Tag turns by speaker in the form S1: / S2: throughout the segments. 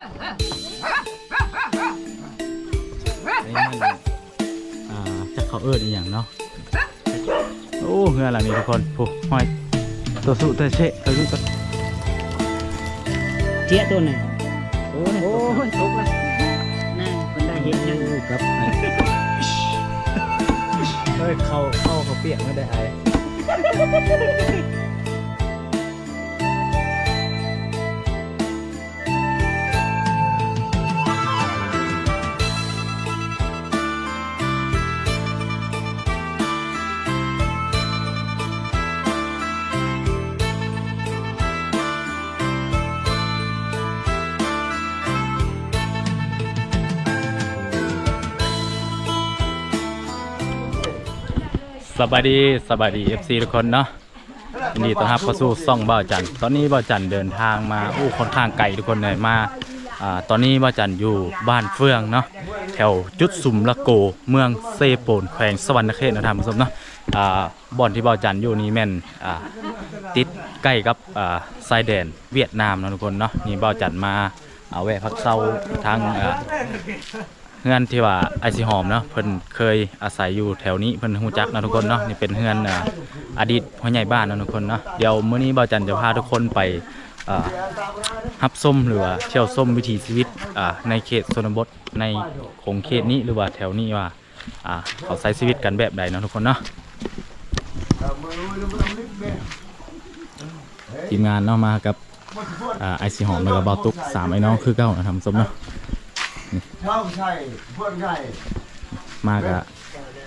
S1: ไอ้มันอ่าจะเขาเอิดอีกอย่างเนาะ โอ้เฮือหลังนี้ทุกคนผู้ห้อย ตัวสุตัวเชะตัวสุตัว
S2: เจี๊ยตัวหนึ่งโอ้ยโอ้ยทุกข์เลยนั่งคนได้เห็นยัง
S1: ครับเฮ้ยเข้าเข้าเขาเปียกไม่ได้ไอ้ สบายดีสบายดีเอฟซีทุกคนเนาะยินดีต้อนรับเข้าสู่ซ่องบ่าจันตอนนี้บ่าจันเดินทางมาอู้ค่อนข้างไกลทุกคนเลยมาอ่าตอนนี้บ่าจันอยู่บ้านเฟืองเนาะแถวจุดสุมละโกเมืองเซโปนแขวงสวรรณเขตนะท่านผู้ชมเนาะอ่าบ่อนที่บ่าจันอยู่นี่แม่นอ่าติดใกล้กับอ่าชายแดนเวียดนามนะทุกคนเนาะนี่บ่าจันมาเอาแวะพักเซาทางอ่า เฮือนที่ว่าไอซิหอมเนาะเพิ่นเคยอาศัยอยู่แถวนี้เพิ่นฮู้จักนะทุกคนเนาะนี่เป็นเฮือนออดีตพ่อใหญ่บ้านนะทุกคนเนาะเดี๋ยวมื้อนี้บ่าวจันจะพาทุกคนไปอ่ารับส้มหรือว่าเที่ยวส้มวิถีชีวิตในเขตชนบทในของเขตนี้หรือว่าแถวนี้ว่าเขาใช้ชีวิตกันแบบใดเนาะทุกคนเนาะทีมงานเนาะมากับไอซิหอมแล้วก็บ่าวตุกสามไอ้น้องคือเก่านะทำส้มเนาะ
S3: ช่องใช่เพื่อนใช่
S1: มากอะ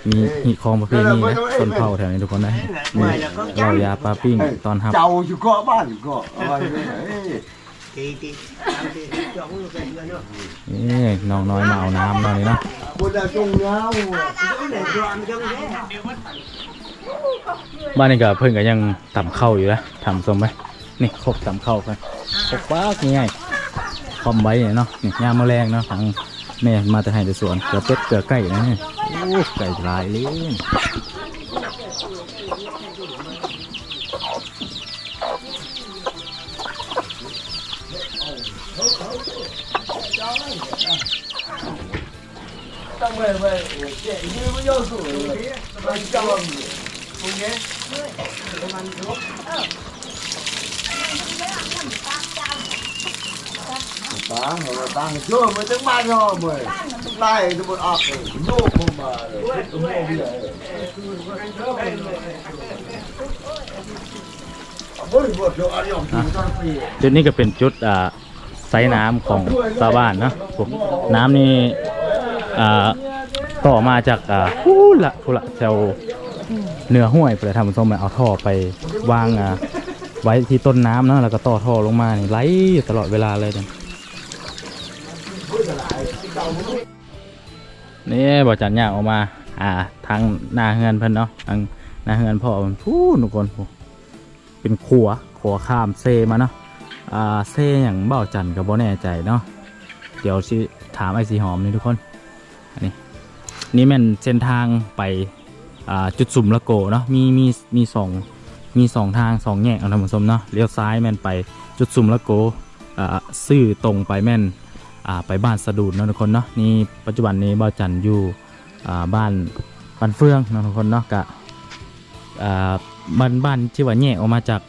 S1: มีหีคองประเภทนี้นะชนเผ่าแถวนี้ทุกคนนะนี่เรายาปลาปิ้งตอนทับ
S3: เจ้าอยู่เกาะบ้านอยู่เกาะอะไรเนี่ยเอ้ย
S2: ตีตีตามตีจอกมือเป็นเงินเนาะ
S1: นี่น้องน้อยมาเอาน้ำตอนนี้เนาะ
S3: คนละจงเงา
S2: เด็กรอนจังเลย
S1: บ้านนี้ก็เพิ่นก็ยังตำข้าวอยู่นะทำส้มไหมนี่ครบตำข้าวไปครบป้ากง่ายๆ คอมไว้เนาะนี่ยามแมลงเนาะทางแม่มาแต่ให้แต่สวนเกลือเป็ดเกลือไก่นะนี่โอ้ไก่หลายเลย
S3: ตั้งไว้ไว้เจ๊ยืมไม่ยอมสู้เลยมันจ้ามึงเงี้ยตั้งเราตั้งชั่วมันถึงมาย่อมเลยไล่จะหมดออก เลยโยกลงมาเลยโยกเลยเฮ้ยหมดเดี๋ยวอันยอมถึงตอนปี
S1: จุดนี้ก็เป็นจุดอ่าไซน้ำของชาวบ้านเนาะผมน้ำนี่อ่าต่อมาจากอ่าพูละพูละแถวเหนือห้วยไปทำส้มเอาท่อไปวางอ่าไว้ที่ต้นน้ำเนาะแล้วก็ต่อท่อลงมานี่ไหลอยู่ตลอดเวลาเลยเนี่ย นี่บอจันย่างออกมา อ่า ทางหน้าเฮือนเพิ่นเนาะทางหน้าเฮือนพ่อมันพูดทุกคนเป็นขัวขัวข้ามเซมาเนาะอ่าเซอย่างเบ้าจันกับบ่แน่ใจเนาะเดี๋ยวสิถามไอ้สีหอมนี่ทุกคนอันนี้นี่แม่นเส้นทางไปอ่าจุดสุ่มละโกเนาะมีมีมีสองมีสองทางสองแยกเอาท่านผู้ชมเนาะเลี้ยวซ้ายแม่นไปจุดสุ่มละโกอ่าซื่อตรงไปแม่น ไปบ้านสะดุดนะทุกคนเนาะนี่ปัจจุบันนี้บ้าจันอยู่บ้านบ้านเฟืองนะทุกคนเนาะกะบ้านบ้านที่ว่าแยกออกมาจาก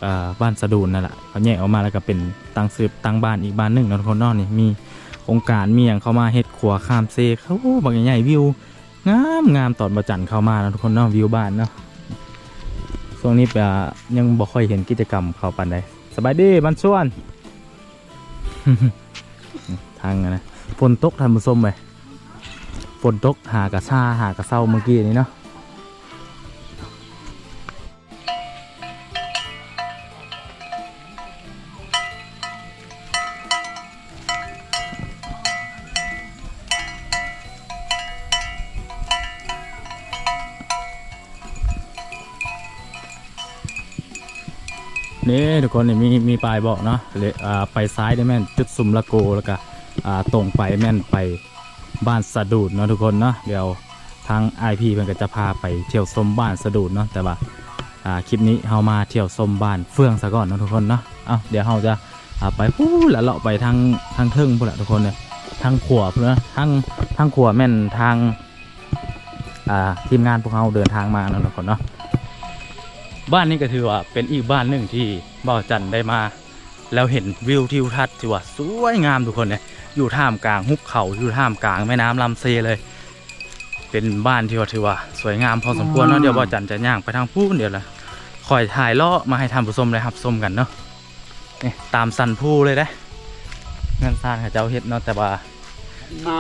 S1: บ้านสะดูนนั่นแหละเขาแยกออกมาแล้วก็เป็นตังสืบตังบ้านอีกบ้านหนึ่งนะทุกคนเนอกนี่มีโครงการมีอย่างเข้ามาเฮ็ดขัวข้ามเซเขาบางใหญ่วิวงามงามตอนประจันเข้ามานะทุกคนเนาะวิวบ้านเนาะช่วงนี้ยังบ่ค่อยเห็นกิจกรรมเขาปานใดสบายดีบ้านส่วน ทางนะฝนตกทำมือส้มไปฝนตกหากระซาหากระเศร้าเมื่อกี้นี้เนาะนี่ทุกคนนี่มีมีปลายบอกเนาะเลยอ่าไปซ้ายได้แม่นจุดซุมละโกแล้วก็ ตรงไปแม่นไปบ้านสะดูดเนาะทุกคนเนาะเดี๋ยวทางไอพีเพิ่นก็จะพาไปเที่ยวชมบ้านสะดูดเนาะแต่ว่าคลิปนี้เฮามาเที่ยวชมบ้านเฟื่องซะก่อนเนาะทุกคนเนาะเอาเดี๋ยวเฮาจะาไปพูดแล้วเลาะไปทางทางเทิงพูดละทุกคนเลยทางขวาพูดนะทางทางขวาแม่นทางทีมงานพวกเราเดินทางมาเนาะทุกคนเนาะบ้านนี้ก็ถือว่าเป็นอีกบ้านหนึ่งที่บ่าวจันได้มา แล้วเห็นวิวทิวทัศน์ที่ว่าสวยงามทุกคนเลยอยู่ท่ามกลางหุบเขาอยู่ท่ามกลางแม่น้ำลำเซเลย เป็นบ้านที่ว่าถือว่าสวยงามพอสมควรเนาะเดี๋ยวบ่าวจันจะย่างไปทางพูนเดี๋ยวละคอยถ่ายเลาะมาให้ท่านผู้ชมได้รับชมกันเนาะนี่ตามสันผู้เลยได้เงื่อนซานข้าเจ้าเฮ็ดเนาะแต่ว่า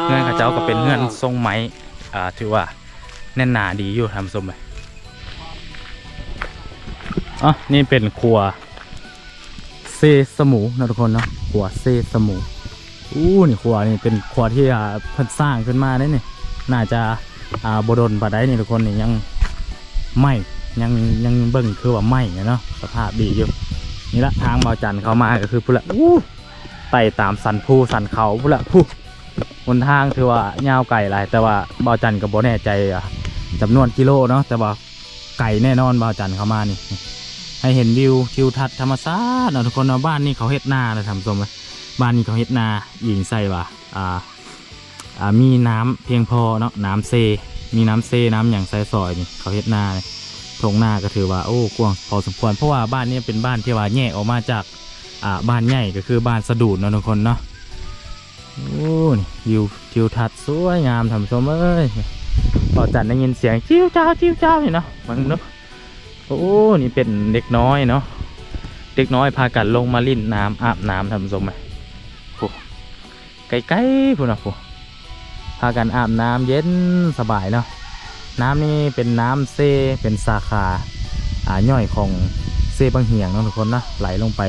S1: เงื่อนข้าเจ้าก็เป็นเงื่อนทรงไม้อ่าถือว่าแน่นหนาดีอยู่ท่านผู้ชมเลยอ๋อนี่เป็นครัว เซสมูนะทุกคนเนาะขวเซสมูอู้นี่ขวนี่เป็นขวที่อ่าเพิ่นสร้างขึ้นมาได้นี่น่าจะอ่าบดนปะได้นี่ทุกคนนี่ยังไหมยังยังเบิ่งคือว่าไหมเนาะสภาพดีอยู่นี่ละทางบ่าจันเข้ามาก็คือพุ่นละอู้ไต่ตามสันภูสันเขาพุ่นละผู้บนทางถือว่ายาวไกลหลายแต่ว่าบาจันก็บ่แน่ใจอะจำนวนกิโลเนาะแต่ว่าไก่แน่นอนบาจันเข้ามานี่ ให้เห็นวิวทิวทัศน์ธรรมชาติเนาะทุกคนเนาะบ้านนี้เขาเฮ็ดนาเลยทำสมเลยบ้านนี้เขาเฮ็ดนายิงใส่ว่าอ่าอ่ามีน้ำเพียงพอเนาะน้ำเซ มีน้ำเซน้ำอย่างใส่ซอยนี่เขาเฮ็ดนาเลยทงนาก็ถือว่าโอ้กว้างพอสมควรเพราะว่าบ้านนี้เป็นบ้านที่ว่าแยกออกมาจากอ่าบ้านใหญ่ก็คือบ้านสะดูดเนาะทุกคนเนาะโอ้นี่วิวทิวทัศน์สวยงามทำสมเอ้ยพอจันได้ยินเสียงจิ้วเจ้าจิ้วเจ้านี่เนาะมันเนาะ โอ้ นี่เป็นเด็กน้อยเนาะ เด็กน้อยพากันลงมาลิ่นน้ำอาบน้ำทำสมไหมโอ้ไกลๆพูดนะพูพากันอาบน้ำเย็นสบายเนาะ น้ำนี่เป็นน้ำเซ เป็นสาขาอ่าย่อยของเซบางเหียงเนาะทุกคนนะ ไหลลงไป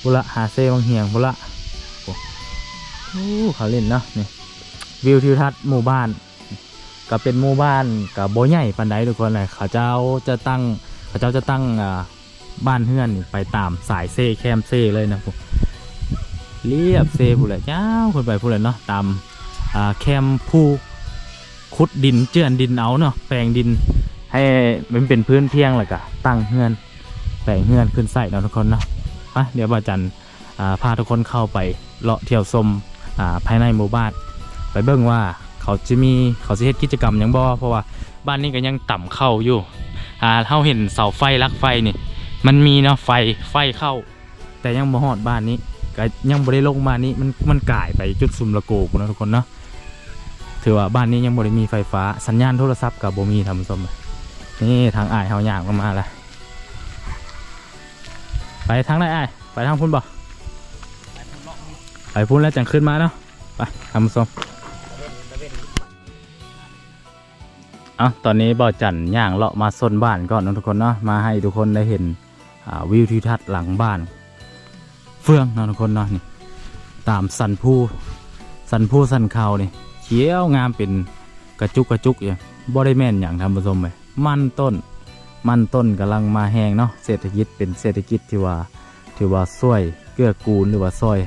S1: พุละหาเซบางเหียงพุละโอ้โอ้เขาเล่นเนาะนี่วิวทิวทัศน์หมู่บ้าน ก็เป็นหมู่บ้านกับโบใหญ่ปันไดทุกคนเลยเขาเจ้าจะตั้งเขาเจ้าจะตั้งบ้านเฮือนไปตามสายเซ่แคมเซ่เลยนะผมเรียบเซ่ผู้เลยเจ้าคนไปผู้เลยเนาะตามแคมผู้ขุดดินเจือนดินเอาเนาะแปลงดินให้มันเป็นพื้นเพียงเลยก็ตั้งเฮือนแปลงเฮือนขึ้นใส่เนาะทุกคนเนาะไปเดี๋ยวบาจันอ่าพาทุกคนเข้าไปเลาะเที่ยวชมภายในหมู่บ้านไปเบิ่งว่า เขาจะมีเขาจะเฮ็ดกิจกรรมยังบ่เพราะว่าบ้านนี้ก็ยังต่ำเข้าอยู่อ่าเฮาเห็นเสาไฟลักไฟนี่มันมีเนาะไฟไฟเข้า แต่ยังบ่ฮอดบ้านนี้ก็ยังบ่ได้ลงมานี้มันมันก่ายไปจุดซุมละโกกนะทุกคนเนาะถือว่าบ้านนี้ยังบ่ได้มีไฟฟ้าสัญญาณโทรศัพท์ก็บ่มีทำส้มนี่ทางอ้ายเฮาย่างก็มาล้วไปทางไหนอ้ายไปทางพุ่นบ่ไปพุ่นแล้วจังขึ้นมาเนาะไปทำส้ม อะตอนนี้บ่อจันย่างเลาะมาซนบ้านก่อนนะทุกคนเนาะมาให้ทุกคนได้เห็นวิวทิวทัศน์หลังบ้าน เฟื่องนะทุกคนเนาะนี่ตามสันภูสันภูสันเขานี่เขียวงามเป็นกระจุกกระจุกอย่างบ่ได้แม่นอย่างทำผสมไปมันต้น มันต้นกำลังมาแหงเนาะเศรษฐกิจเป็นเศรษฐกิจที่ว่าถือว่าช่วยเกื้อกูลหรือว่าช่วย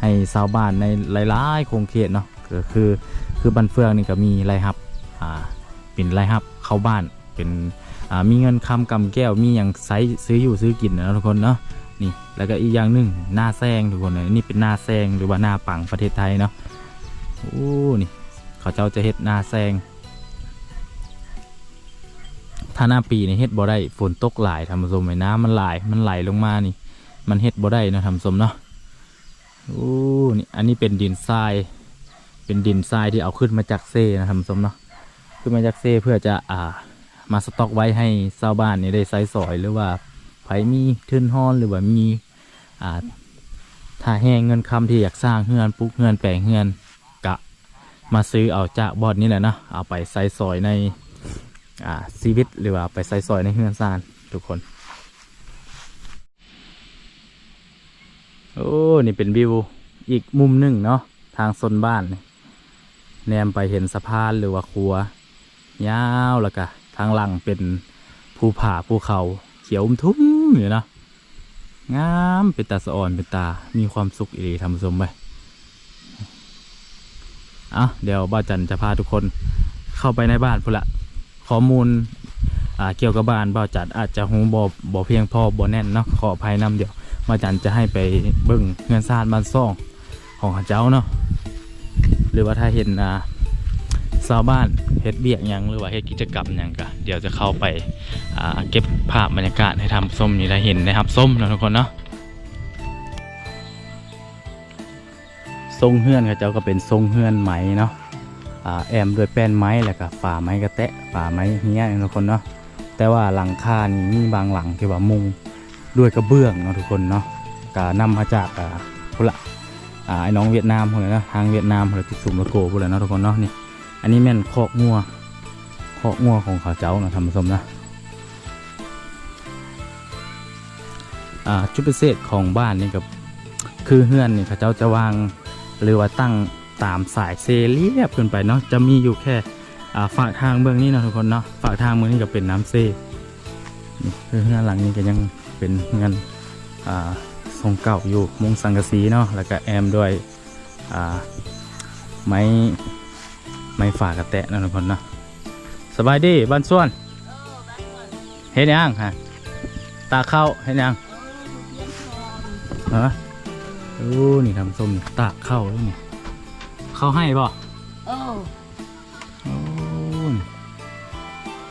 S1: ให้ชาวบ้านในหลายๆโครงเขตเนาะก็คือคือบันเฟืองนี่ก็มีรายรับอ่า เป็นรายรับเข้าบ้าน เป็นมีเงินคำกำแก้ว มีอย่างไซซื้ออยู่ซื้อกินนะทุกคนเนาะนี่แล้วก็อีกอย่างหนึ่งหน้าแซงทุกคนเลยนี่เป็นหน้าแซงหรือว่าหน้าปังประเทศไทยเนาะโอ้นี่เขาเจ้าจะเฮ็ดหน้าแซงถ้าหน้าปีนี่เฮ็ดบ่ได้ฝนตกหลายทำสมไว้น้ำมันหลายมันไหลลงมานี่ มันเฮ็ดบ่ได้เนาะทำสมเนาะโอ้นี่อันนี้เป็นดินทราย เป็นดินทรายที่เอาขึ้นมาจากเซ่นะทำสมเนาะ คือมาจากเซ่เพื่อจะอ่ามาสต็อกไว้ให้ชาวบ้านนี่ได้ใช้สอยหรือว่าไผมีทื่นห้อนหรือว่ามีอ่าถ้าแห้งเงินคำที่อยากสร้างเฮือนปลูกเฮือนแปลงเฮือนกะมาซื้อเอาจากบอดนี้แหละนะเอาไปใส่สอยในอ่าชีวิตหรือว่าไปใส่สอยในเฮือนซานทุกคน โอ้นี่เป็นวิวอีกมุมหนึ่งเนาะทางโซนบ้านนี่แนมไปเห็นสะพานหรือว่าครัว ยาวแล้วก็ทางหลังเป็นภูผาภูเขาเขียวอมทุ่มอยู่เนาะงามเป็นตาสะอ่อนเป็นตา มีความสุขอีหลีทำสมไปอะเดี๋ยวบ้าจันจะพาทุกคนเข้าไปในบ้านพุ่ละข้อมูลอ่าเกี่ยวกับบ้านบ้าจันอาจจะหูบอบอเพียงพอบอแน่นเนาะขออภัยนำเดี๋ยวมาจันจะให้ไปเบิ่งเงินซานบ้านซ่องของเจ้าเนาะหรือว่าถ้าเห็นอ่า ชาวบ้านเฮ็ดเบียกยังหรือว่าเฮ็ดกิจกรรมยังก็เดี๋ยวจะเข้าไปอ่าเก็บภาพบรรยากาศให้ทำส้มนี่ได้เห็นนะครับส้มเนาะทุกคนเนาะทรงเฮือนเขาเจ้าก็เป็นทรงเฮือนไหมเนาะอ่าแอมด้วยแป้นไม้แล้วก็ฝาไม้กระแตะฝาไม้เฮี้ยนทุกคนเนาะแต่ว่าหลังคานี่มีบางหลังที่ว่ามุงด้วยกระเบื้องเนาะทุกคนเนาะกานำมาจากอ่าพุนละอ่าไอ้น้องเวียดนามคนเลยนะทางเวียดนามคนเลยติดสุ่มละโกพุ่นเลยเนาะทุกคนเนาะนี่ อันนี้แม่นคอกงัวคอกงัวของขาเจ้านะทำผสมนะอ่าจุดพิเศษของบ้านนี่กับคือเฮือนนี่ขาเจ้าจะวางหรือว่าตั้งตามสายเซเรียบขึ้นไปเนาะจะมีอยู่แค่อ่าฝากทางเบื้องนี้นะทุกคนเนาะฝากทางเบื้องนี้ก็เป็นน้ำเซ่คือเฮือนหลังนี้ก็ยังเป็นเงินอ่าทรงเก่าอยู่มุงสังกะสีเนาะแล้วก็แอมด้วยอ่าไม้ ไม้ฝากระแตะนั่นทุกคนเนาะสบายดีบ้านส่วนเฮ็ดยังฮะตาเข้าเฮ็ดยังฮะโอ้นี่ทำส้มนี่ตากเข้าแล้วนี่เข้าให้ป่ะ
S2: โอ้
S1: โอ้นี่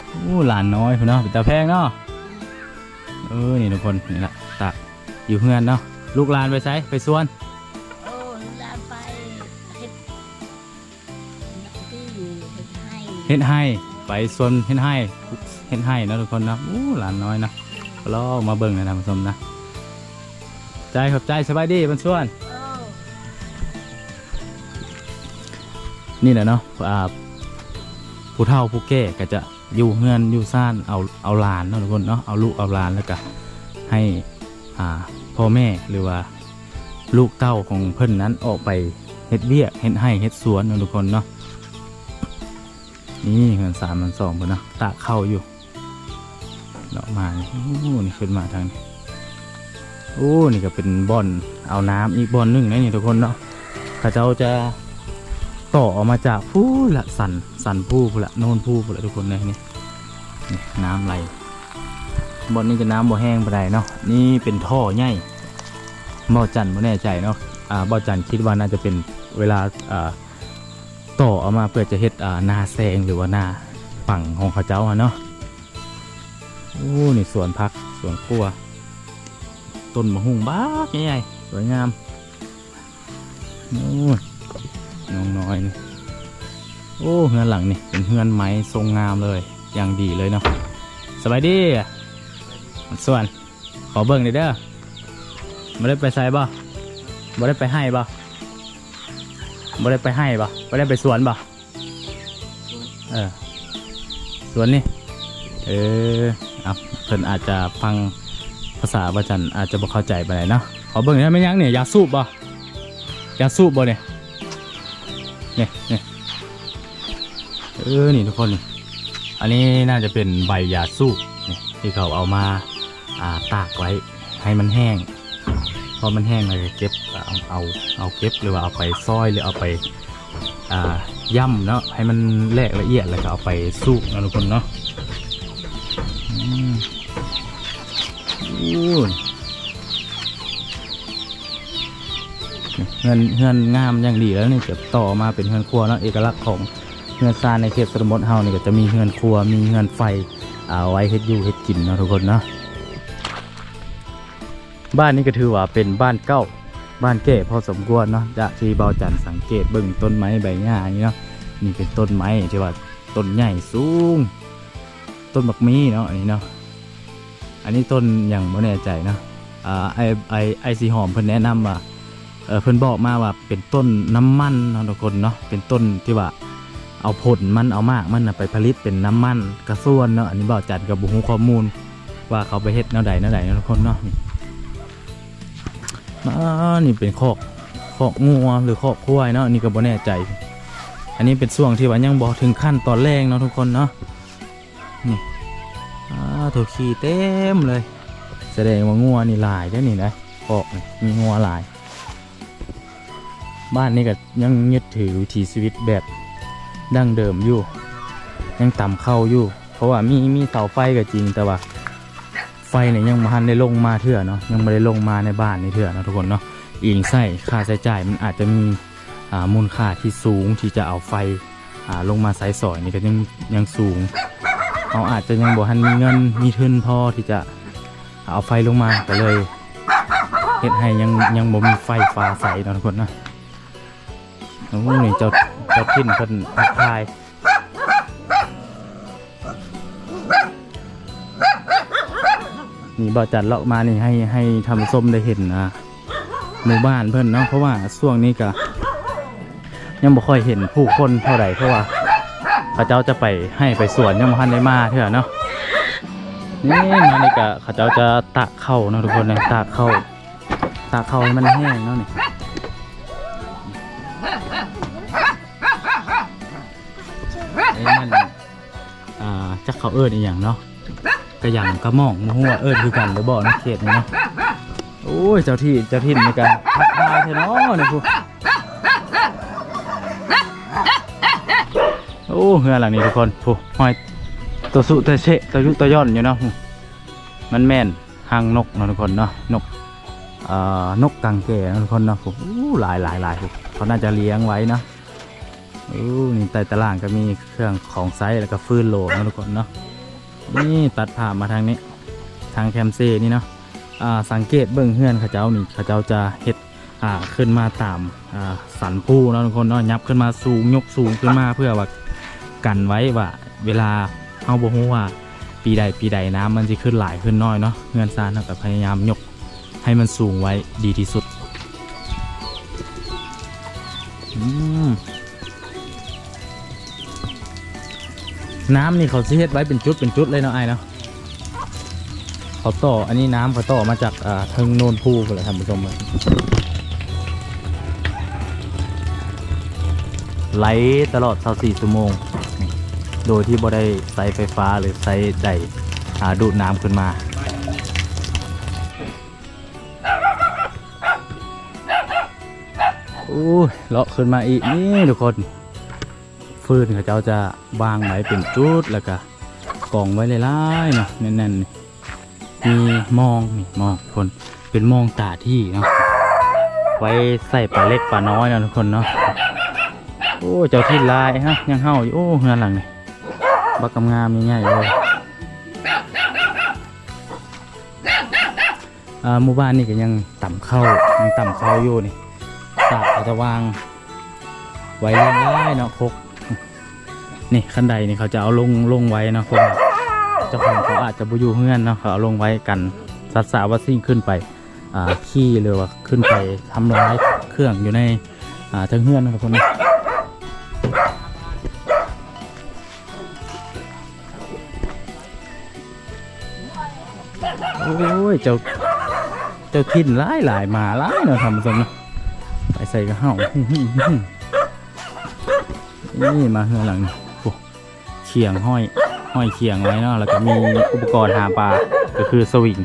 S1: โอ้หลานน้อยพุ่นเนาะเป็นตาแพงเนาะเออนี่ทุกคนนี่แหละตักอยู่เพื่อนเนาะลูกหลานไปใช้ไปสวน
S2: เฮ็ดให้
S1: ไปสวนเฮ็ดให้เฮ็ดให้นะทุกคนนะอู้หลานน้อยนะก็ลองมาเบิ่งนะท่านผู้ชมนะใจขอบใจสบายดีบนสวนนี่แหละเนาะอ่าผู้เฒ่าผู้แก่ก็จะอยู่เฮือนอยู่ซ่านเอาเอาหลานเนาะทุกคนเนาะเอาลูกเอาหลานแล้วก็ให้อ่าพ่อแม่หรือว่าลูกเต้าของเพิ่นนั้นออกไปเฮ็ดเวียกเฮ็ดให้เฮ็ดสวนเนาะทุกคนเนาะ นี่เฮือนสามมันสองเพิ่นเนาะตากเข้าอยู่เนาะมาโอ้นี่ขึ้นมาทางนี้โอ้นี่ก็เป็นบ่อนเอาน้ำอีกบ่อนหนึงนะนี่ทุกคนเนาะเขาเจ้าจะต่อออกมาจากผู้ละสันสันผู้ผู้ละโน่นผู้ผู้ละทุกคนเลยนี่นี่น้ำไหลบอนนี้จะน้ำบ่แห้งไปได้เนาะนี่เป็นท่อใหญ่บ่อจันไม่แน่ใจเนาะอ่าบ่อจันคิดว่าน่าจะเป็นเวลาอ่า ต่อออกมาเพื่อจะเฮ็ดอ่านาแซงหรือว่านาฝั่งของเขาเจ้าเนาะโอ้นี่สวนพักสวนครัว ต้นมะฮุ่งบ้าใหญ่ๆสวยงามโอ้น้องน้อยนี่โอ้เฮือนหลังนี่เป็นเฮือนไม้ทรงงามเลยอย่างดีเลยเนาะสบายดีส่วนขอเบิ่งหน่อยเด้อไม่ได้ไปใส่บ่ไม่ได้ไปให้บ่ ไม่ได้ไปให้บ่ไม่ได้ไปสวนบ่เออสวนนี่เออเอาเพิ่นอาจจะฟังภาษาบาจันอาจจะบ่เข้าใจไปไหนเนาะขอเบิ่งหน่อยได้ไหมยังเนี่ยยาสูบบ่ยาสูบบ่เนี่ยเนี่ยเนี่ยเออนี่ทุกคนนี่อันนี้น่าจะเป็นใบยาสูบนี่ที่เขาเอามาอ่าตากไว้ให้มันแห้ง อมันแห้งเราจะเก็บเอาเอาเอาเก็บหรือว่าเอาไปซอยหรือเอาไปอ่าย่ำเนาะให้มันแหลกละเอียดแล้วก็เอาไปสูบนะทุกคนเนาะอู้เงินเงินงามอย่างดีแล้วนี่จะต่อมาเป็นเงินครัวเนาะเอกลักษณ์ของเงินซานในเขตสมบทเฮานี่ก็จะมีเงินครัวมีเงินไฟเอาไว้เฮ็ดอยู่เฮ็ดกินเนาะทุกคนเนาะ บ้านนี้ก็ถือว่าเป็นบ้านเก่าบ้านแก่พอสมควรเนาะจากที่เบาจันสังเกตเบิ่งต้นไม้ใบหญ้านี่เนาะนี่เป็นต้นไม้ที่ว่าต้นใหญ่สูง ต้นบักมีเนาะอันนี้เนาะอันนี้ต้นอย่างไม่แน่ใจเนาะอ่าไอไอไอสีหอมเพิ่นแนะนำว่าเออเพิ่นบอกมาว่าเป็นต้นน้ำมันเนาะทุกคนเนาะเป็นต้นที่ว่าเอาผลมันเอามากมันไปผลิตเป็นน้ำมันกระส่วนเนาะอันนี้บอกจัดกับบุหูข้อมูล ว่าเขาไปเฮ็ดแนวใดแนวใดเนาะทุกคนเนาะ นี่อ่านี่เป็นคอกคอกงัวหรือคอกควายเนาะนี่ก็บ่แน่ใจ อันนี้เป็นช่วงที่ว่ายังบ่ถึงขั้นตอนแรกเนาะทุกคนเนาะนี่อ่าถูกขี่เต็มเลย แสดงว่างัวนี่หลายได้นี่นะคอกมีงัวหลาย บ้านนี้ก็ยังยึดถือวิถีชีวิตแบบดั้งเดิมอยู่ ยังต่ำเข้าอยู่ เพราะว่ามีมีเสาไฟก็จริงแต่ว่า ฟเนี่ยยังบ่ทันได้ลงมาเถื่อเนาะยังไม่ได้ลงมาในบ้านนี่เถื่อเนาะทุกคนเนาะอิงใส่ค่าใช้จ่ายมันอาจจะมีมูลค่าที่สูงที่จะเอาไฟาลงมาใส่สอยนี่ก็ยังยังสูงเขาอาจจะยังบ่ทันมีเงินมีทุนพอที่จะเอาไฟลงมาก็เลยเฮ็ดให้ยังยังบ่มีไฟฟ้าใส่เนาะทุกคนเนาะโอ้นี่เจ้าเจ้าทิ้นเพิ่นทักทาย นี่บ่จัดเลาะมานี่ให้ให้ทำส้มได้เห็นนะหมู่บ้านเพิ่อนเนาะเพราะว่าช่วงนี้ก็ยังบ่ค่อยเห็นผู้คนเท่าไหร่เพราะว่าเขาเจ้าจะไปให้ไปสวนยังบ่ทันได้มาเถอะเนาะนี่มานี่ก็เขาเจ้าจะตากเข้าเนาะทุกคนนะตากเข้าตากเข้าให้มันแห้งเนาะนี่ไอ้มันอ่าจักเขาเอิ้นอีหยังเนาะ กระหยังกระหม่องมหัวเอิญคือกันหรือบ่นะเขตนี้เนาะโอ้ยเจ้าที่เจ้าถิ่ในการทักทายเธอเนาะนี่พูโอ้เฮือหลังนี้ทุกคนพูหอยตัวสุตัวเชะตัวยุตัวย่อนอยู่เนาะมันแม่นหางนกนะทุกคนเนาะนกเอ่อนกกังเกเนะทุกคนเนาะพูอู้หลายหลายหลายพูเขาน่าจะเลี้ยงไว้เนาะโอ้นี่ใต้ตารางก็มีเครื่องของไซส์แล้วก็ฟืนโหลนะทุกคนเนาะ นี่ตัดผ่ามาทางนี้ ทางแคมเซ่นี่เนาะอ่าสังเกตเบื้องเฮือนเขาเจ้านี่เขาเจ้าจะเฮ็ดอ่าขึ้นมาตามอ่าสันปูเนาะทุกคนเนาะยับขึ้นมาสูงยกสูงขึ้นมาเพื่อว่ากันไว้ว่าเวลาเอาบ่ฮู้ว่าปีใดปีใดน้ำมันจะขึ้นหลายขึ้นน้อยเนาะเฮือนซานเท่ากับพยายามยกให้มันสูงไว้ดีที่สุด น้ำนี่เขาเฮ็ดไว้เป็นจุดเป็นจุดเลยเนาะไอ้เนาะเขาต่ออันนี้น้ำเขาต่อมาจากอ่าทิงโนนภูเลยท่านผู้ชมเลยไหลตลอด 24 ชั่วโมง โดยที่บ่ได้ใส่ไฟฟ้าหรือใส่ใดอ่าดูดน้ำขึ้นมาโอ้ยเลาะขึ้นมาอีกนี่ทุกคน ฟืนเขาเจ้าจะวางไว้เป็นจุดแล้วก็กองไว้หลายๆเนาะแน่นๆมีมองนี่มองคนเป็นมองตาที่เนาะไว้ใส่ปลาเล็กปลาน้อยนะทุกคนเนาะโอ้เจ้าที่ลายฮะยังเห่าอยู่โอ้เฮือนหลังนี่บักกำงามใหญ่ๆเลยอาหมู่บ้านนี่ก็ยังต่ำเข้ายังต่ำเข้าอยู่นี่ตากเขาจะวางไว้เรียงรายเนาะครก นี่ขั้นใดนี่เขาจะเอาลงลงไว้นะเพราะว่าเจ้าของเขาอาจจะบุยูเฮือนเนาะเขาเอาลงไว้กันสัตว์สาวัสิ่งขึ้นไปอ่าขี้หรือว่าขึ้นไปทำร้ายเครื่องอยู่ในอ่าทั้งเฮือนนะครับคนนี้โอ้ยเจ้าเจ้าทินหลายหลายมาหลายเนาะทำสมนะไปใส่กระเห่านี่มาเฮือหลังนี้ ขียงห้อยห้อยเขียงไว้เนาะแล้วก็มีอุปกรณ์หาปลาก็คือสวิง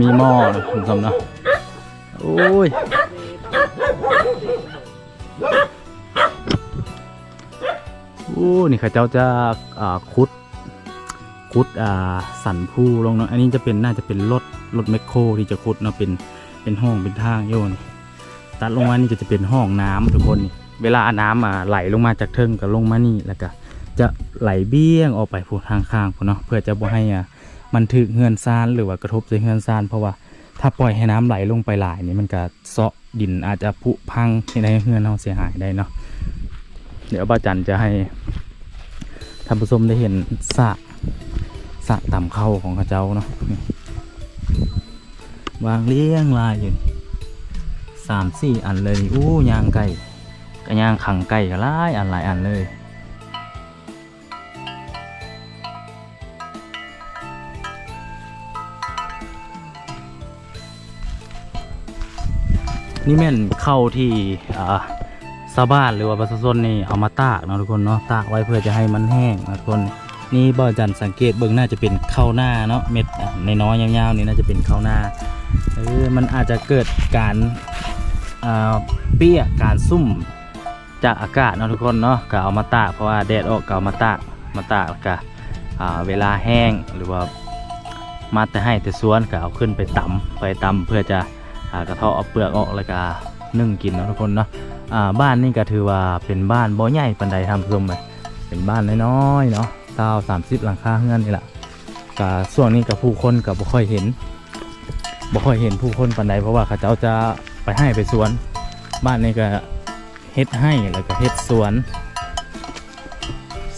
S1: มีหม้อนะคุณผู้ชมเนาะโอ้ยโอ้นี่เขาเจ้าจะอ่าคุดคุดอ่าสันผู้ลงเนาะอันนี้จะเป็นน่าจะเป็นรถรถแมคโครที่จะคุดเนาะเป็นเป็นห้องเป็นทางโยนตัดลงมานี่ก็จะเป็นห้องน้ำทุกคนนี่เวลาน้ำมาไหลลงมาจากเทิงก็ลงมานี่แล้วก็ จะไหลเบี้ยงออกไปพูทางข้างพูนเนาะเพื่อจะบ่ให้อะมันถึกเฮือนซานหรือว่ากระทบใส่เฮือนซานเพราะว่าถ้าปล่อยให้น้ำไหลลงไปหลายนี่มันก็เซาะดินอาจจะผุพังในเฮือนเราเสียหายได้เนาะเดี๋ยวบ้าจันจะให้ท่านผู้ชมได้เห็นสะสะต่ำเข้าของเขาเจ้าเนาะวางเลี้ยงรายอยู่สามสี่อันเลยอู้ยางไก่ก็ยางขังไก่ก็หลายอันหลายอันเลย นี่แม่นเข้าที่อ่าชาบ้านหรือว่าประชาชนนี่เอามาตากนะทุกคนเนาะตากไว้เพื่อจะให้มันแห้งนะทุกคนนี่บ่อจันสังเกตเบิ่งน่าจะเป็นข้าวหน้าเนาะเม็ดในน้อยยาวๆนี่น่าจะเป็นข้าวหน้าเออมันอาจจะเกิดการอ่าเปี้ยการซุ่มจากอากาศเนาะทุกคนเนาะก็เอามาตากเพราะว่าแดดออกก็เอามาตากมาตากแล้วก็อ่าเวลาแห้งหรือว่ามาแต่ให้แต่สวนก็เอาขึ้นไปตำไปตำเพื่อจะ อากระเทาะเอาเปลือกออกแล้วก็นึ่งกินเนาะทุกคนเนาะอ่าบ้านนี่ก็ถือว่าเป็นบ้านบ่ใหญ่ปานใดทำซุมไปเป็นบ้านน้อยๆเนาะเก้าสามสิบหลังคาเฮือนนี่แหละก็ช่วงนี้กับผู้คนก็บ่ค่อยเห็นบ่ค่อยเห็นผู้คนปานใดเพราะว่าเขาเจ้าจะไปให้ไปสวน บ้านนี้ก็เฮ็ดให้แล้วก็เฮ็ดสวน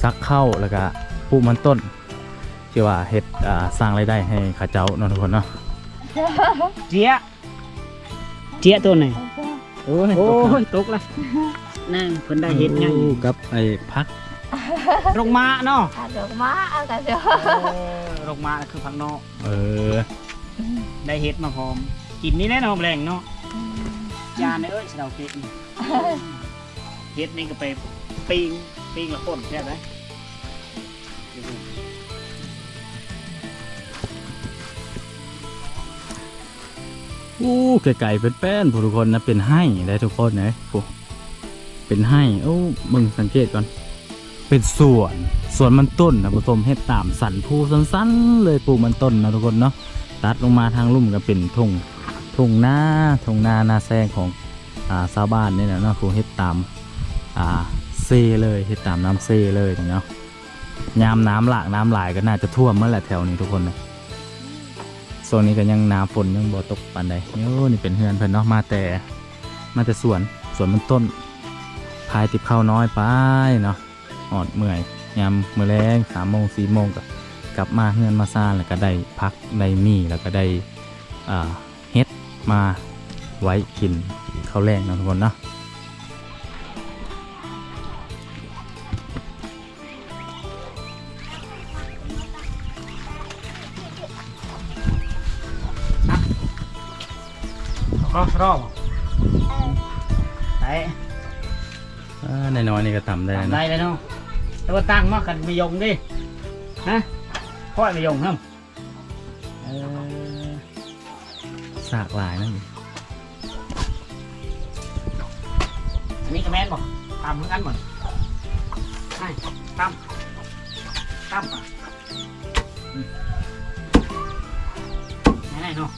S1: ซักเข้าแล้วก็ปลูกมันต้นที่ว่าเฮ็ดสร้างรายได้ให้ข้าเจ้าเนาะทุกคนเนาะ
S4: เจี๊ยะ เจี๊ยะตัวไหน
S1: โอ้ย
S4: โอ้ยตกละนั่งเพิ่นได้เห็ดยัง
S1: กับไอ้พัก
S4: ลงมาเนาะ
S2: À, được má ăn cả được
S4: ลงมาคือผักเนาะ
S1: เออ
S4: ได้เห็ดมาพร้อมกินนี่แน่นอนแรงเนาะจานเอ้ยเราเก็บนี่เห็ดนี่ก็ไปปิ้งปิ้งละคนใช่ไหม
S1: อู้ไก่ๆเป็นแป้นผู้ทุกคนนะเป็นให้ได้ทุกคนนะโอ้เป็นให้โอ้มึงสังเกตก่อน เป็นสวนสวนมันต้นนะผู้ชมเฮ็ดตามสันภูสั้นๆ เลยปลูกมันต้นนะทุกคนเนาะตัดลงมาทางลุ่มก็เป็นทุ่งทุ่งนาทุ่งนานาแซงของอ่าชาวบ้านนี่นะเนาะผู้เฮ็ดตามอ่าเซเลยเฮ็ดตามน้ำเซเลยเนาะยามน้ำหลากน้ำหลายก็น่าจะท่วมเมื่อแหละแถวนี้ทุกคนนะ โซนนี้ก็ยังหนาฝนยังบ่ตกปานใดโอ้นี่เป็นเฮือนเพิ่นเนาะมาแต่มาแต่สวนสวนมันต้นพายติบข้าวน้อยไปเนาะหอดเมื่อยยามมื้อแรงสามโมงสี่โมงก็กลับมาเฮือนมาซ่านแล้วก็ได้พักได้มีแล้วก็ได้อ่าเฮ็ดมาไว้กินข้าวแรงเนาะทุกคนเนาะ
S4: ก็รอบไป
S1: อ่าน้อยๆนี่ก็ทำได้แล้ว
S4: ได้
S1: นะ
S4: เลยเนาะแต่ว่าตั้งมากันไม่ยงดิฮะพ่อยไม่ยงครับเออ
S1: สากหลายนั่น
S4: อันนี้ก็แม่นบ่ตามเหมือนกันหมดใช่ตามตามอะอืมไหนๆเนาะ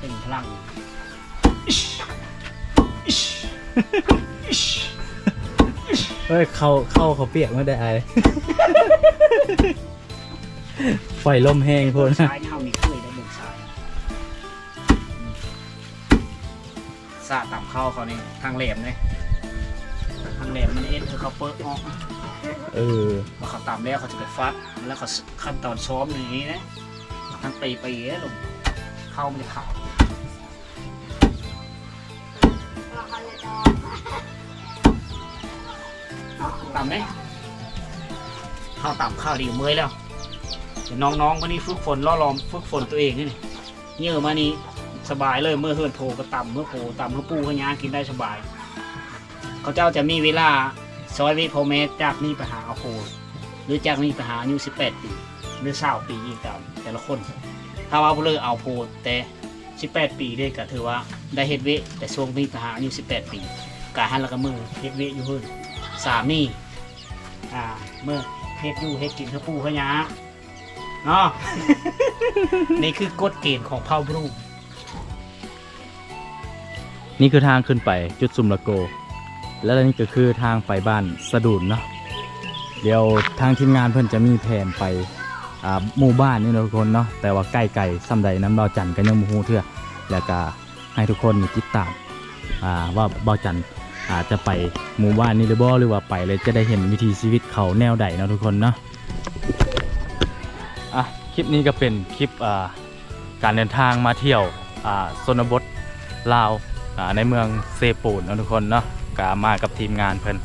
S4: เขาไปเต็มพลัง
S1: เฮ้ยเข้าเข้าเขาเปียกไม่ได้ไอไฟลมแห้งโพน
S4: ซ้ายเฮามีเคยได้เบิ่งซ้ายซาต่ำเข้าเขานี่ทางแหลมเลยทางแหลมมันเอ็นคือเขาเปิดออก
S1: เออ
S4: มาเขาต่ำแล้วเขาจะไปฟัดแล้วเขาขั้นตอนซ้อมอย่างนี้นะทั้งปีปีๆลง เข้ามันจะขาดต่ำไหมเข้าต่ำเข้าดีเมื่อยแล้วเดี๋ยวน้องๆวันนี้ฝึกฝนล่อลอมฝึกฝนตัวเองนี่เยื่อมานี่สบายเลยเมื่อเฮือนโผก็ต่ำเมื่อโผต่ำเมื่อปูก็ย่างกินได้สบาย เขาเจ้าจะมีเวลาซอยวิพอเมตจากนี่ไปหาเอาโผหรือจากนี่ไปหาอายุ18 ปี หรือ20ปีอีกตามแต่ละคน ถ้าว่าบ่เลยเอาโผแต่ 18 ปีเลยก็ถือว่าได้เฮ็ดเวแต่ช่วงนี้ไปหารอายุ18 ปีกาหันแล้วก็มือเฮ็ดเวอยู่เฮือนสามีอ่าเมื่อเฮ็ดอยู่เฮ็ดกินเพื่อปูเพื่อยาเนาะนี่คือกฎเกณฑ์ของเผ่าบรู
S1: นี่คือทางขึ้นไปจุดซุมละโก และนี่ก็คือทางไปบ้านสะดุนเนาะเดี๋ยวทางทีมงานเพิ่นจะมีแผนไป หมู่บ้านนี่นะทุกคนเนาะแต่ว่าใกล้ไก่ซ้ำใดน้ำเบาจันกันยังมูฮูเถื่อแล้วก็ให้ทุกคนนี่ติดตามอ่าว่าเบาจันอาจจะไปหมู่บ้านนี้หรือบ่หรือว่าไปเลยจะได้เห็นวิถีชีวิตเขาแนวใดนะทุกคนเนาะอะคลิปนี้ก็เป็นคลิปการเดินทางมาเที่ยวอ่าชนบทลาวในเมืองเซปูนนะทุกคนเนาะก็มากับทีมงานเพิ่น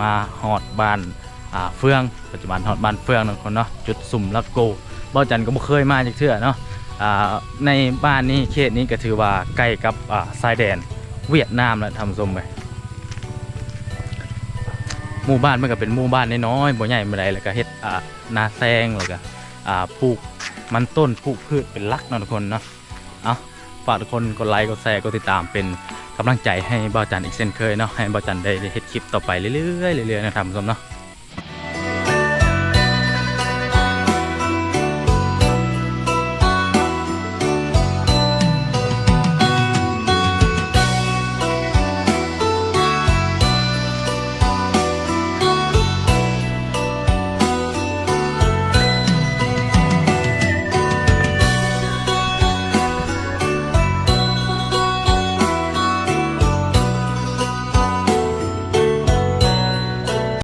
S1: มาฮอดบ้าน เฟืองปัจจุบันฮอดบ้านเฟืองนะคนเนาะจุดสุ่มละโกบ่จันก็บ่เคยมาจักเทื่อเนาะอ่าในบ้านนี้เขตนี้ก็ถือว่าใกล้กับอ่าชายแดนเวียดนามแล้วทำส้มไปหมู่บ้านมันก็เป็นหมู่บ้านน้อยๆบ่ใหญ่บ่ใดแล้วก็เฮ็ดอ่านาแซงแล้วก็อ่าปลูกมันต้นปลูกพืชเป็นลักเนาะทุกคนเนาะเอาฝากทุกคนกดไลค์กดแชร์กดติดตามเป็นกำลังใจให้บ่าจันอีกเช่นเคยเนาะให้บ่าจันได้เฮ็ดคลิปต่อไปเรื่อยๆเรื่อยๆนะครับท่านผู้มเนาะ